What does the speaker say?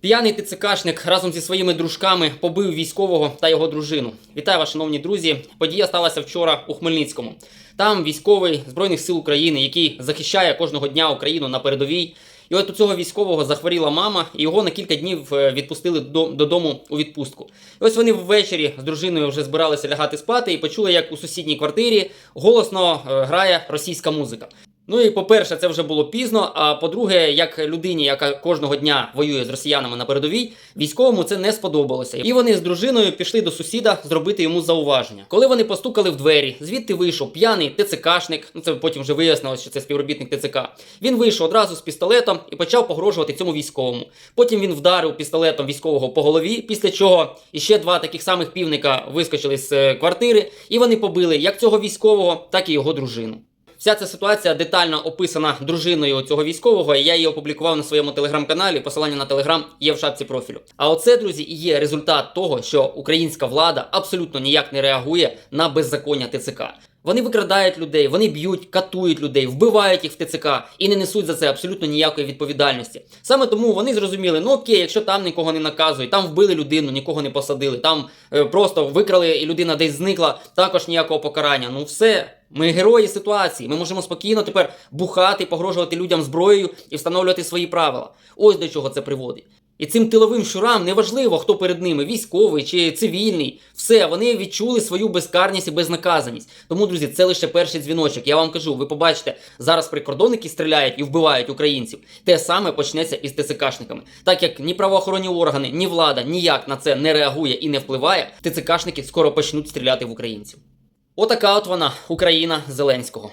П'яний ТЦКшник разом зі своїми дружками побив військового та його дружину. Вітаю вас, шановні друзі. Подія сталася вчора у Хмельницькому. Там військовий Збройних сил України, який захищає кожного дня Україну на передовій. І от у цього військового захворіла мама, і його на кілька днів е, відпустили додому у відпустку. І ось вони ввечері з дружиною вже збиралися лягати спати і почули, як у сусідній квартирі голосно е, грає російська музика. Ну і по-перше, це вже було пізно. А по-друге, як людині, яка кожного дня воює з росіянами на передовій, військовому це не сподобалося. І вони з дружиною пішли до сусіда зробити йому зауваження. Коли вони постукали в двері, звідти вийшов п'яний ТЦКшник. Ну це потім вже вияснилось, що це співробітник ТЦК. Він вийшов одразу з пістолетом і почав погрожувати цьому військовому. Потім він вдарив пістолетом військового по голові, після чого іще два таких самих півника вискочили з е, квартири, і вони побили як цього військового, так і його дружину. Вся ця ситуація детально описана дружиною цього військового, я її опублікував на своєму телеграм-каналі. Посилання на телеграм є в шапці профілю. А оце, друзі, і є результат того, що українська влада абсолютно ніяк не реагує на беззаконня ТЦК. Вони викрадають людей, вони б'ють, катують людей, вбивають їх в ТЦК і не несуть за це абсолютно ніякої відповідальності. Саме тому вони зрозуміли, ну окей, якщо там нікого не наказують, там вбили людину, нікого не посадили, там е, просто викрали і людина десь зникла, також ніякого покарання. Ну все. Ми герої ситуації. Ми можемо спокійно тепер бухати, погрожувати людям зброєю і встановлювати свої правила. Ось до чого це приводить. І цим тиловим щурам неважливо, хто перед ними, військовий чи цивільний. Все, вони відчули свою безкарність і безнаказаність. Тому, друзі, це лише перший дзвіночок. Я вам кажу, ви побачите, зараз прикордонники стріляють і вбивають українців. Те саме почнеться із ТЦКшниками. Так як ні правоохоронні органи, ні влада ніяк на це не реагує і не впливає, ТЦКшники скоро почнуть стріляти в українців. Отака от вона, Україна Зеленського.